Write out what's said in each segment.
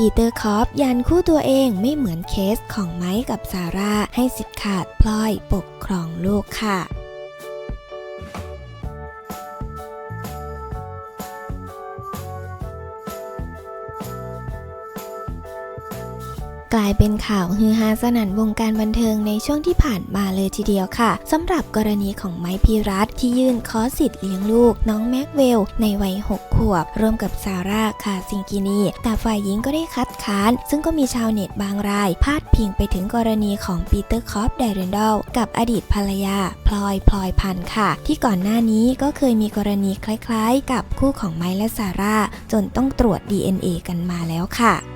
ปีเตอร์คอปยันคู่ตัวเองไม่เหมือนเคสของไมค์กับซาร่าให้สิทธิ์ขาดพลอยปกครองลูกค่ะ กลายเป็นข่าวฮือฮาสนั่นวงการบันเทิงในช่วงที่ผ่านมาเลยทีเดียวค่ะสำหรับกรณีของไมค์พีรัตที่ยื่นขอสิทธิ์เลี้ยงลูก น้องแม็กเวล ในวัย 6 ขวบ ร่วมกับซาร่าคาซิงกินี แต่ฝ่ายหญิงก็ได้คัดค้าน ซึ่งก็มีชาวเน็ตบางราย พาดพิงไปถึงกรณีของปีเตอร์คอปไดเรนดอลกับอดีตภรรยา พลอยพลอยพันธ์ค่ะ ที่ก่อนหน้านี้ก็เคยมีกรณีคล้ายๆ กับคู่ของไมค์และซาร่าจนต้องตรวจ DNA กันมาแล้วค่ะ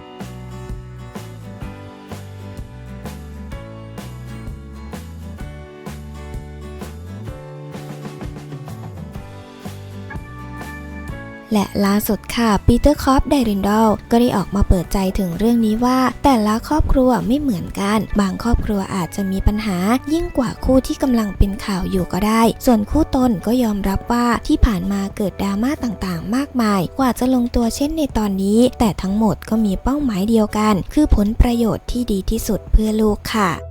และล่าสุดค่ะปีเตอร์คอปไดรินดอลก็ได้ออกมาเปิดใจถึงเรื่องนี้ว่า แต่ละครอบครัวไม่เหมือนกัน บางครอบครัวอาจจะมีปัญหายิ่งกว่าคู่ที่กำลังเป็นข่าวอยู่ก็ได้ ส่วนคู่ตนก็ยอมรับว่าที่ผ่านมาเกิดดราม่าต่างๆ มากมาย กว่าจะลงตัวเช่นในตอนนี้ แต่ทั้งหมดก็มีเป้าหมายเดียวกัน คือผลประโยชน์ที่ดีที่สุดเพื่อลูกค่ะ